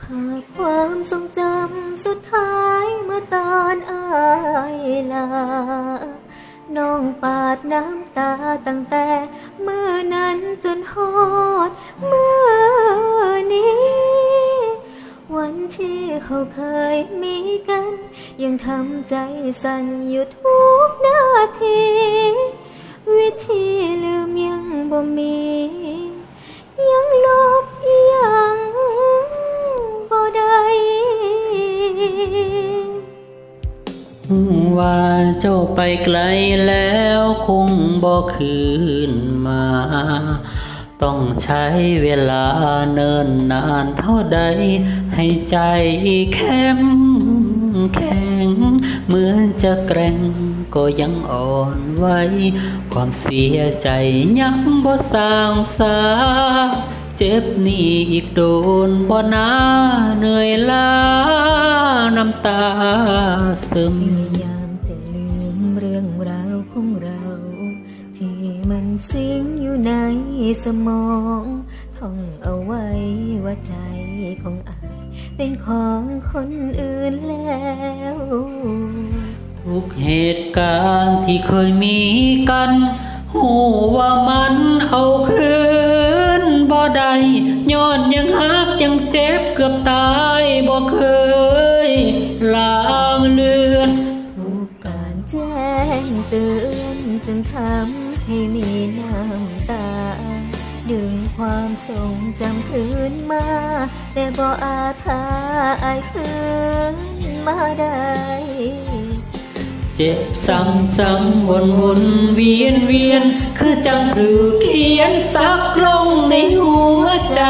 ภาพความทรงจำสุดท้ายเมื่อตอนอายลา น้องปาดน้ำตาตั้งแต่เมื่อนั้นจนฮอดเมื่อนี้ วันที่เขาเคยมีกัน ยังทำใจสั่นอยู่ทุกนาที วิธีลืมยังบ่มี ว่าเจ้าไปไกลแล้วคงบ่คืนมา ต้องใช้เวลาเนิ่นนานเท่าใด ให้ใจแข็งแข็ง เหมือนจะแกร่งก็ยังอ่อนไหวความเสียใจยังบ่สร้างสา เจ็บนี่อีกโดนบ่นาเหนื่อยล้าน้ำตาซึม สมองท่องเอาไว้ว่าใจของอาย เป็นของคนอื่นแล้ว ทุกเหตุการณ์ที่เคยมีกันหูว่ามันเอาคืนบ่ได้ย้อนยังหักยังเจ็บเกือบตายบ่เคย นจึงทำให้มีน้ำตา ดึงความทรงจำคืนมา แต่บ่อาจพาอายคืนมาได้ เจ็บซ้ำซ้ำวนวนเวียนเวียน คือจังถือเขียนซักลงในหัวใจ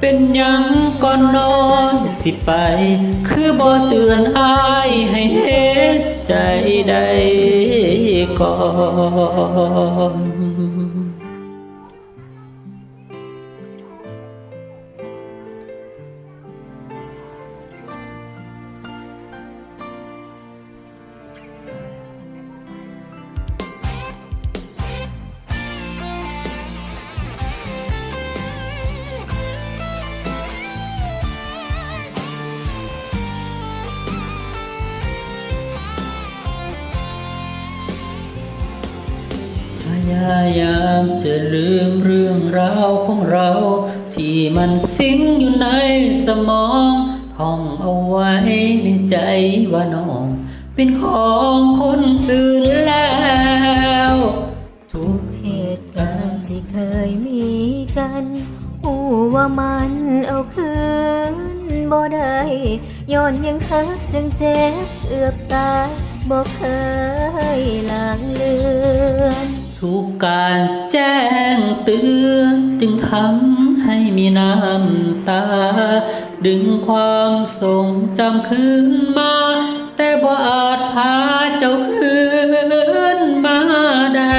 เป็นยังก่อนนอน สิไป คือบ่เตือนอายให้เห็นใจใดก่อน ยายามจะลืมเรื่องราวของเรา ที่มันสิงอยู่ในสมองท่องเอาไว้ในใจว่าน้อง เป็นของคนอื่นแล้ว ทุกเหตุการณ์ที่เคยมีกันหูว่ามันเอาคืนบ่ได้ย้อนยังหักจังเจ็บเอือบตายบ่เคยลางเลือน ทุกการแจ้งเตือนจึงทำให้มีน้ำตา ดึงความทรงจำคืนมา แต่บ่อาจพาเจ้าคืนมาได้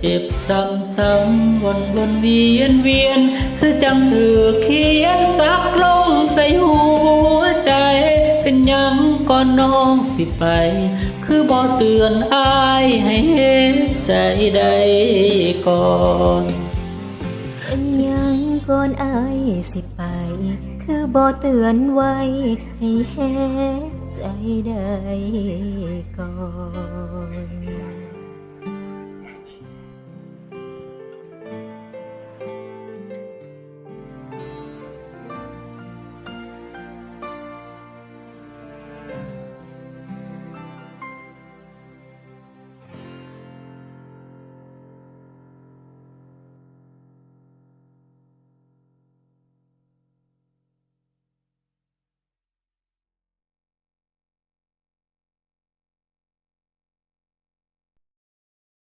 เจ็บซ้ำซ้ำวนวนเวียนเวียน คือจังถือเขียนสักลงใส่หัวใจ เป็นยังก่อนน้องสิไป คือบ่เตือนอายให้เห็นใจใดก่อนเป็นยังก่อนอายสิไป คือบ่เตือนไว้ ให้เฮ็นใจได้ก่อน